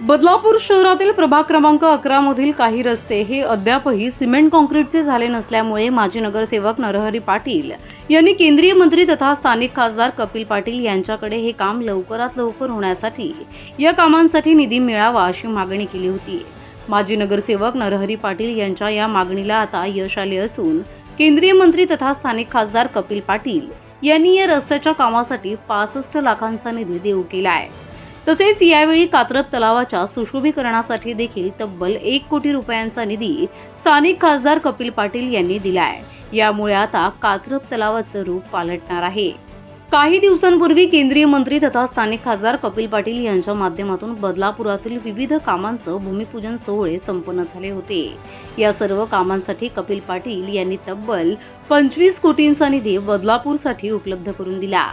बदलापूर शहरातील प्रभाग क्रमांक अकरा मधील काही रस्ते हे अद्यापही सिमेंट कॉन्क्रीटचे झाले नसल्यामुळे माजी नगरसेवक नरहरी पाटील यांनी केंद्रीय मंत्री तथा स्थानिक खासदार कपिल पाटील यांच्याकडे हे काम लवकरात लवकर होण्यासाठी या कामांसाठी निधी मिळावा अशी मागणी केली होती. माजी नगरसेवक नरहरी पाटील यांच्या या मागणीला आता यश आले असून केंद्रीय मंत्री तथा स्थानिक खासदार कपिल पाटील यांनी या रस्त्याच्या कामासाठी पासष्ट लाखांचा निधी देऊ केला आहे तसेच यावेळी कात्रप तलावाच्या सुशोभीकरणासाठी देखील तब्बल एक कोटी रुपयांचा निधी स्थानिक खासदार कपिल पाटील यांनी दिलाय. यामुळे आता कात्रप तलावाचं रूप पालटणार आहे. काही दिवसांपूर्वी केंद्रीय मंत्री तथा स्थानिक खासदार कपिल पाटील यांच्या माध्यमातून बदलापुरातील विविध कामांचं भूमिपूजन सोहळे संपन्न झाले होते. या सर्व कामांसाठी कपिल पाटील यांनी तब्बल पंचवीस कोटींचा निधी बदलापूरसाठी उपलब्ध करून दिला.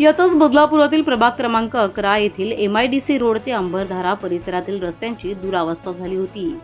यातच बदलापुरातील प्रभाग क्रमांक अकरा येथील M I D C road ते अंबरधारा परिसरातील रस्त्यांची दुरावस्था झाली होती.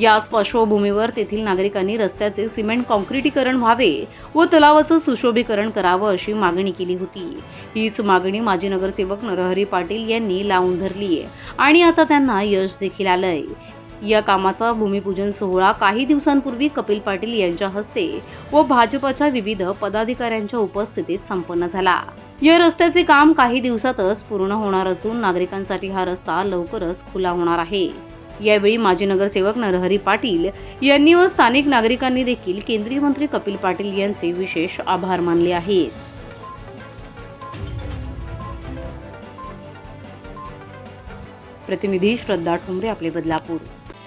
याच पार्श्वभूमीवर तेथील नागरिकांनी रस्त्याचे सिमेंट कॉन्क्रिटीकरण व्हावे व तलावाचं सुशोभीकरण करावं अशी मागणी केली होती. हीच मागणी माजी नगरसेवक नरहरी पाटील यांनी लावून धरली आहे आणि आता त्यांना यश देखील आलंय. या कामाचा भूमिपूजन सोहळा काही दिवसांपूर्वी कपिल पाटील यांच्या हस्ते व भाजपच्या विविध पदाधिकाऱ्यांच्या उपस्थितीत संपन्न झाला. या रस्त्याचे काम काही दिवसातच पूर्ण होणार असून नागरिकांसाठी हा रस्ता लवकरच खुला होणार आहे. यावेळी माजी नगरसेवक नरहरी पाटील यांनी व स्थानिक नागरिकांनी देखील केंद्रीय मंत्री कपिल पाटील यांचे विशेष आभार मानले आहेत. प्रतिनिधी श्रद्धा ठुमरे आपले बदलापूर.